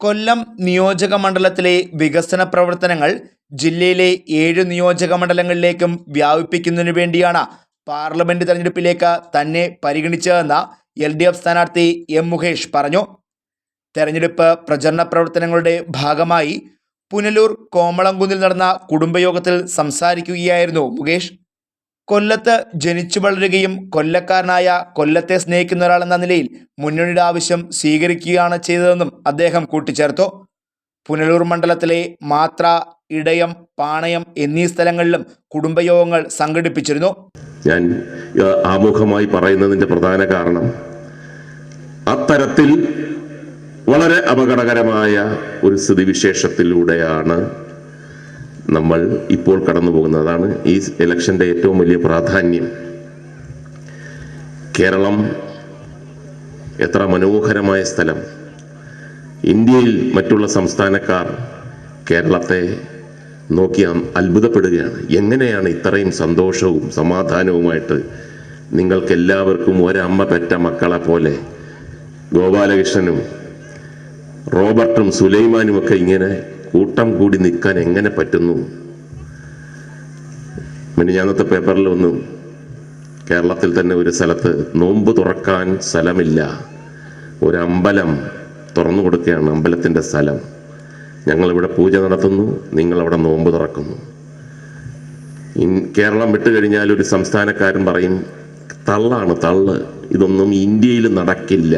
കൊല്ലം നിയോജക മണ്ഡലത്തിലെ വികസന പ്രവർത്തനങ്ങൾ ജില്ലയിലെ ഏഴ് നിയോജക മണ്ഡലങ്ങളിലേക്കും വ്യാപിപ്പിക്കുന്നതിനു വേണ്ടിയാണ് പാർലമെന്റ് തെരഞ്ഞെടുപ്പിലേക്ക് തന്നെ പരിഗണിച്ചതെന്ന് എൽ ഡി എഫ് സ്ഥാനാർത്ഥി എം മുകേഷ് പറഞ്ഞു. തെരഞ്ഞെടുപ്പ് പ്രചരണ പ്രവർത്തനങ്ങളുടെ ഭാഗമായി പുനലൂർ കോമളംകുന്നിൽ നടന്ന കുടുംബയോഗത്തിൽ സംസാരിക്കുകയായിരുന്നു മുകേഷ്. കൊല്ലത്ത് ജനിച്ചു വളരുകയും കൊല്ലക്കാരനായ കൊല്ലത്തെ സ്നേഹിക്കുന്ന ഒരാളെന്ന നിലയിൽ മുന്നണിയുടെ ആവശ്യം സ്വീകരിക്കുകയാണ് ചെയ്തതെന്നും അദ്ദേഹം കൂട്ടിച്ചേർത്തു. പുനലൂർ മണ്ഡലത്തിലെ മാത്ര ഇടയം പാണയം എന്നീ സ്ഥലങ്ങളിലും കുടുംബയോഗങ്ങൾ സംഘടിപ്പിച്ചിരുന്നു. ഞാൻ ആമുഖമായി പറയുന്നതിന്റെ പ്രധാന കാരണം അത്തരത്തിൽ വളരെ അപകടകരമായ ഒരു സ്ഥിതിവിശേഷത്തിലൂടെയാണ് നമ്മൾ ഇപ്പോൾ കടന്നു പോകുന്നത് അതാണ് ഈ ഇലക്ഷന്റെ ഏറ്റവും വലിയ പ്രാധാന്യം. കേരളം എത്ര മനോഹരമായ സ്ഥലം. ഇന്ത്യയിൽ മറ്റുള്ള സംസ്ഥാനക്കാർ കേരളത്തെ നോക്കി അത്ഭുതപ്പെടുകയാണ്. എങ്ങനെയാണ് ഇത്രയും സന്തോഷവും സമാധാനവുമായിട്ട് നിങ്ങൾക്കെല്ലാവർക്കും ഒരമ്മ പെറ്റ മക്കളെ പോലെ ഗോപാലകൃഷ്ണനും റോബർട്ടും സുലൈമാനും ഒക്കെ ഇങ്ങനെ കൂട്ടം കൂടി നിൽക്കാൻ എങ്ങനെ പറ്റുന്നു? പിന്നെ ഞാനത്തെ പേപ്പറിൽ ഒന്നും കേരളത്തിൽ തന്നെ ഒരു സ്ഥലത്ത് നോമ്പ് തുറക്കാൻ സ്ഥലമില്ല. ഒരു അമ്പലം തുറന്നു കൊടുക്കുകയാണ് അമ്പലത്തിന്റെ സ്ഥലം. ഞങ്ങളിവിടെ പൂജ നടത്തുന്നു നിങ്ങളവിടെ നോമ്പ് തുറക്കുന്നു. കേരളം വിട്ടു കഴിഞ്ഞാൽ ഒരു സംസ്ഥാനക്കാരൻ പറയും തള്ളാണ് തള്ള് ഇതൊന്നും ഇന്ത്യയിൽ നടക്കില്ല.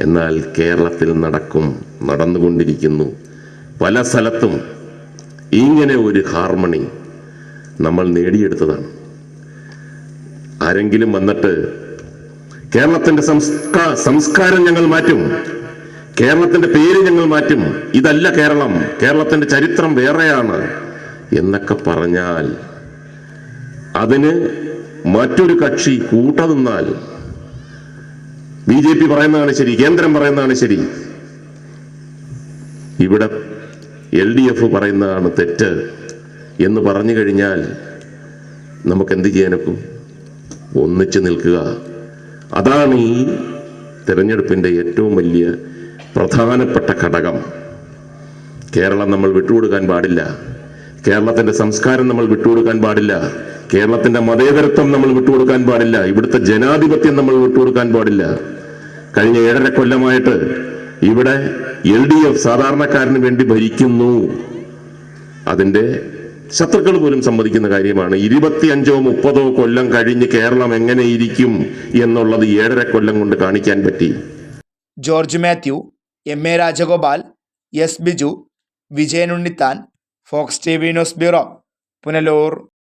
എന്നാൽ കേരളത്തിൽ നടക്കും നടന്നുകൊണ്ടിരിക്കുന്നു. പല സ്ഥലത്തും ഇങ്ങനെ ഒരു ഹാർമണി നമ്മൾ നേടിയെടുത്തതാണ്. ആരെങ്കിലും വന്നിട്ട് കേരളത്തിന്റെ സംസ്കാ സംസ്കാരം ഞങ്ങൾ മാറ്റും കേരളത്തിന്റെ പേര് ഞങ്ങൾ മാറ്റും ഇതല്ല കേരളം കേരളത്തിന്റെ ചരിത്രം വേറെയാണ് എന്നൊക്കെ പറഞ്ഞാൽ അതിന് മറ്റൊരു കക്ഷി കൂട്ട നിന്നാൽ ബി ജെ പി പറയുന്നതാണ് ശരി കേന്ദ്രം പറയുന്നതാണ് ശരി. ഇവിടെ എൽ ഡി എഫ് പറയുന്നതാണ് തെറ്റ് എന്ന് പറഞ്ഞു കഴിഞ്ഞാൽ നമുക്ക് എന്ത് ചെയ്യാനൊക്കും ഒന്നിച്ചു നിൽക്കുക. അതാണ് ഈ തിരഞ്ഞെടുപ്പിന്റെ ഏറ്റവും വലിയ പ്രധാനപ്പെട്ട ഘടകം. കേരളം നമ്മൾ വിട്ടുകൊടുക്കാൻ പാടില്ല. കേരളത്തിന്റെ സംസ്കാരം നമ്മൾ വിട്ടുകൊടുക്കാൻ പാടില്ല. കേരളത്തിന്റെ മതേതരത്വം നമ്മൾ വിട്ടുകൊടുക്കാൻ പാടില്ല. ഇവിടുത്തെ ജനാധിപത്യം നമ്മൾ വിട്ടുകൊടുക്കാൻ പാടില്ല. കഴിഞ്ഞ ഏഴര കൊല്ലമായിട്ട് ഇവിടെ എൽ ഡി എഫ് സാധാരണക്കാരന് വേണ്ടി ഭരിക്കുന്നു. അതിന്റെ ശത്രുക്കൾ പോലും സമ്മതിക്കുന്ന കാര്യമാണ്. ഇരുപത്തിയഞ്ചോ മുപ്പതോ കൊല്ലം കഴിഞ്ഞ് കേരളം എങ്ങനെ ഇരിക്കും എന്നുള്ളത് ഏഴര കൊല്ലം കൊണ്ട് കാണിക്കാൻ പറ്റി. George Mathew M A Rajagopal S Biju Vijayan Unnithan Fox T V news bureau Punalur.